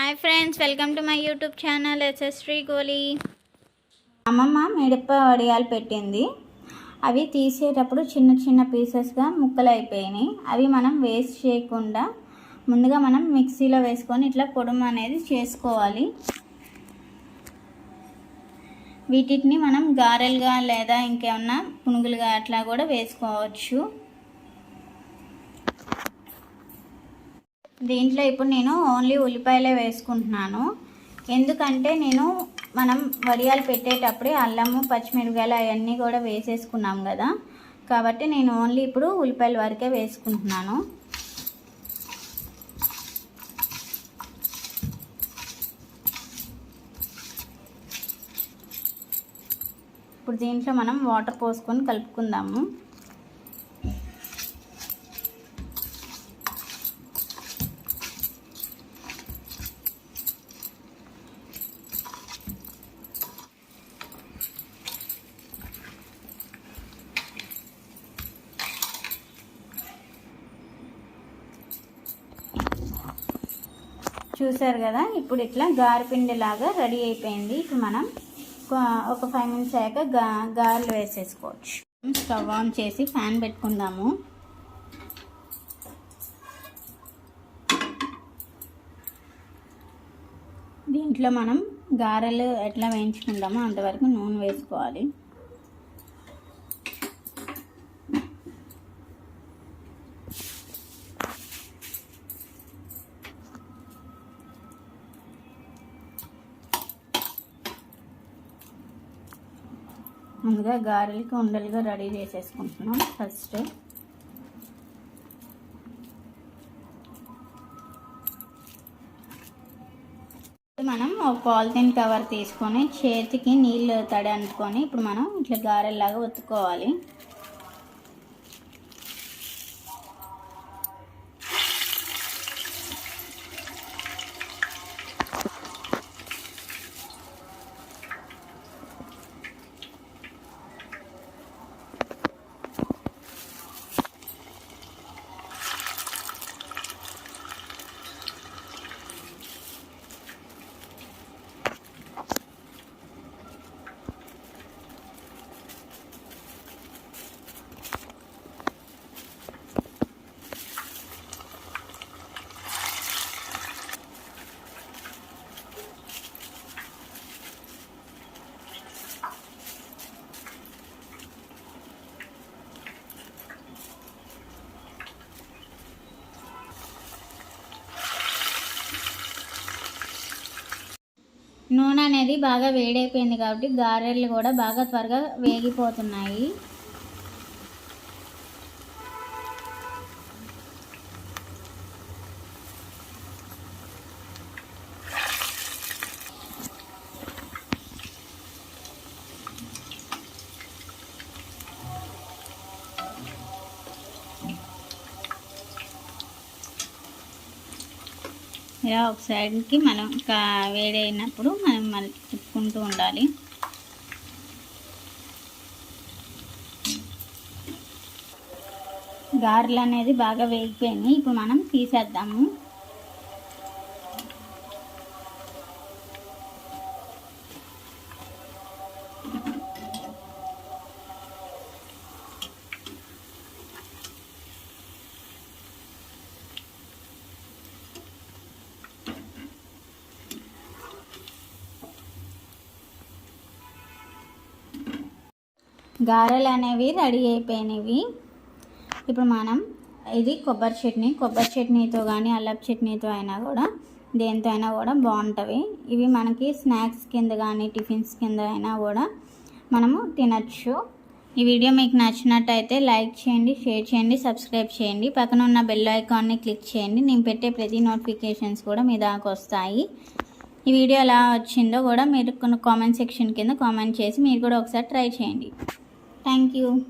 Hi friends welcome to my YouTube channel ఎస్ఎస్ట్రీ గోలీ. అమ్మమ్మ మిడప వడియాలు పెట్టింది. అవి తీసేటప్పుడు చిన్న చిన్న పీసెస్గా ముక్కలు అయిపోయినాయి. అవి మనం వేస్ట్ చేయకుండా ముందుగా మనం మిక్సీలో వేసుకొని ఇట్లా పొడుము అనేది చేసుకోవాలి. వీటిని మనం గారెలుగా లేదా ఇంకేమన్నా పునుగులుగా అట్లా కూడా వేసుకోవచ్చు. దీంట్లో ఇప్పుడు నేను ఓన్లీ ఉల్లిపాయలే వేసుకుంటున్నాను. ఎందుకంటే నేను మనం వడియాలు పెట్టేటప్పుడే అల్లము పచ్చిమిరపకాయలు అవన్నీ కూడా వేసేసుకున్నాం కదా. కాబట్టి నేను ఓన్లీ ఇప్పుడు ఉల్లిపాయల వరకే వేసుకుంటున్నాను. ఇప్పుడు దీంట్లో మనం వాటర్ పోసుకొని కలుపుకుందాము. చూసారు కదా ఇప్పుడు ఇట్లా గారెపిండి లాగా రెడీ అయిపోయింది. ఇప్పుడు మనం ఒక ఫైవ్ మినిట్స్ అయ్యాక గా గారెలు వేసేసుకోవచ్చు. స్టవ్ ఆన్ చేసి ఫ్యాన్ పెట్టుకుందాము. దీంట్లో మనం గారెలు ఎట్లా వేయించుకుందామో అంతవరకు నూనె వేసుకోవాలి. ముందుగా గారెలకి ఉండలుగా రెడీ చేసేసుకుంటున్నాం ఫస్ట్. మనం ఒక పాలిథిన్ కవర్ తీసుకొని చేతికి నీళ్ళు తడి అనుకొని ఇప్పుడు మనం ఇట్లా గారెల్లాగా ఉత్తుకోవాలి నూనె అనేది బాగా వేడైపోయింది కాబట్టి గారెలు కూడా బాగా త్వరగా వేగిపోతున్నాయి. ఇలా ఒక సైడ్కి మనం వేడైనప్పుడు మనం మళ్ళీ తిప్పుకుంటూ ఉండాలి. గారెలు అనేది బాగా వేగిపోయినాయి. ఇప్పుడు మనం తీసేద్దాము. గారెలు అనేవి రెడీ అయిపోయినవి. ఇప్పుడు మనం ఇది కొబ్బరి చట్నీ కొబ్బరి చట్నీతో కానీ అల్లపు చట్నీతో అయినా కూడా దేంతో అయినా కూడా బాగుంటుంది ఇవి మనకి స్నాక్స్ కింద కానీ టిఫిన్స్ కింద అయినా కూడా మనము తినచ్చు. ఈ వీడియో మీకు నచ్చినట్టయితే లైక్ చేయండి షేర్ చేయండి సబ్స్క్రైబ్ చేయండి. పక్కన ఉన్న బెల్ ఐకాన్ని క్లిక్ చేయండి. నేను పెట్టే ప్రతి నోటిఫికేషన్స్ కూడా మీ దాకా వస్తాయి. ఈ వీడియో ఎలా వచ్చిందో కూడా మీరు కొన్ని కామెంట్ సెక్షన్ కింద కామెంట్ చేసి మీరు కూడా ఒకసారి ట్రై చేయండి. thank you.